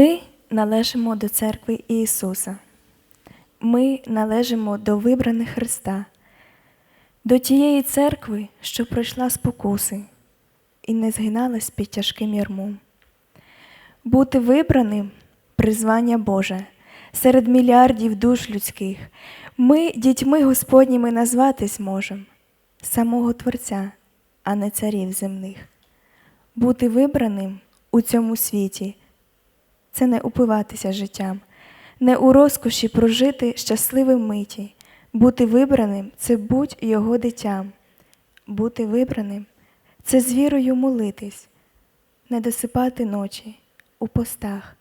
Ми належимо до церкви Ісуса. Ми належимо до вибраних Христа, до тієї церкви, що пройшла спокуси і не згиналась під тяжким ярмом. Бути вибраним призвання Боже серед мільярдів душ людських. Ми дітьми Господніми назватись можем, самого Творця, а не царів земних. Бути вибраним у цьому світі це не упиватися життям, не у розкоші прожити щасливим миті. Бути вибраним це будь його дитям. Бути вибраним це з вірою молитись, не досипати ночі у постах,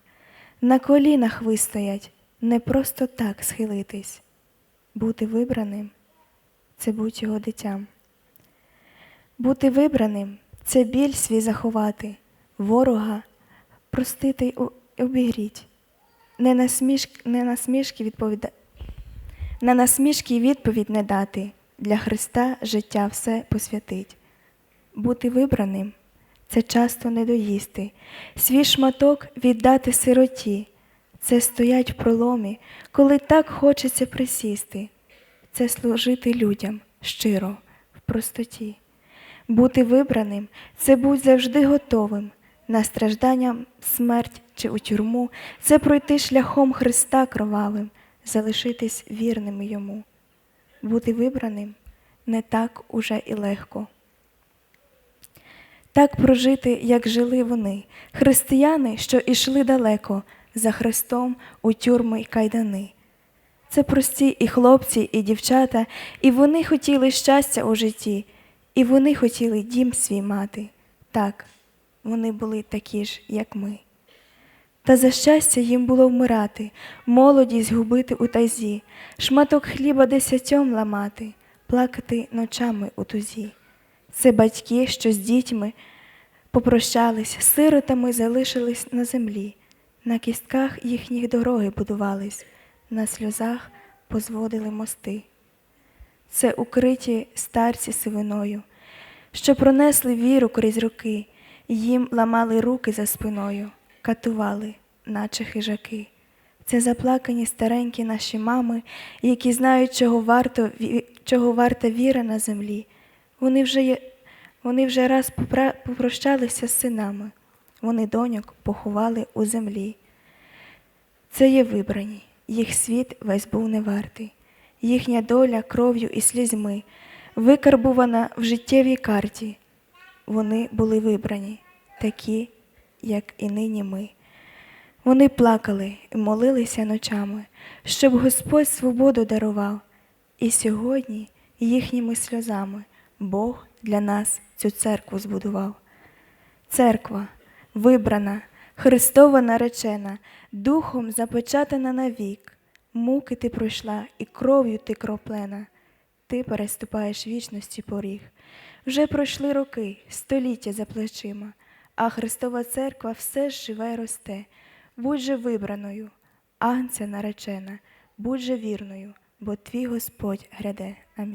на колінах вистоять, не просто так схилитись. Бути вибраним це будь його дитям. Бути вибраним це біль свій заховати, ворога простити у- обігріть, не насмішки, не насмішки відповіда... на насмішки відповідь не дати, для Христа життя все посвятить. Бути вибраним це часто не доїсти, свій шматок віддати сироті, це стоять в проломі, коли так хочеться присісти, це служити людям щиро, в простоті. Бути вибраним це будь завжди готовим на страждання, смерть чи у тюрму, це пройти шляхом Христа кровавим, залишитись вірним йому. Бути вибраним не так уже і легко. Так прожити, як жили вони, християни, що ішли далеко за Христом у тюрми й кайдани. Це прості і хлопці, і дівчата, і вони хотіли щастя у житті, і вони хотіли дім свій мати. Так, вони були такі ж, як ми. Та за щастя їм було вмирати, молодість губити у тайзі, шматок хліба десятьом ламати, плакати ночами у тузі. Це батьки, що з дітьми попрощались, сиротами залишились на землі, на кістках їхніх дороги будувались, на сльозах позводили мости. Це укриті старці сивиною, що пронесли віру крізь роки, їм ламали руки за спиною, катували, наче хижаки. Це заплакані старенькі наші мами, які знають, чого, варто, чого варта віра на землі. Вони вже, вони вже раз попрощалися з синами, вони доньок поховали у землі. Це є вибрані, їх світ весь був не вартий, їхня доля кров'ю і слізьми, викарбувана в життєвій карті. Вони були вибрані, такі, як і нині ми. Вони плакали і молилися ночами, щоб Господь свободу дарував. І сьогодні їхніми сльозами Бог для нас цю церкву збудував. Церква, вибрана, Христова наречена, духом запечатана навік. Муки ти пройшла і кров'ю ти кроплена. Ти переступаєш вічності поріг. Вже пройшли роки, століття за плечима, а Христова церква все ж живе й росте. Будь же вибраною, агнця наречена, будь же вірною, бо твій Господь гряде. Амінь.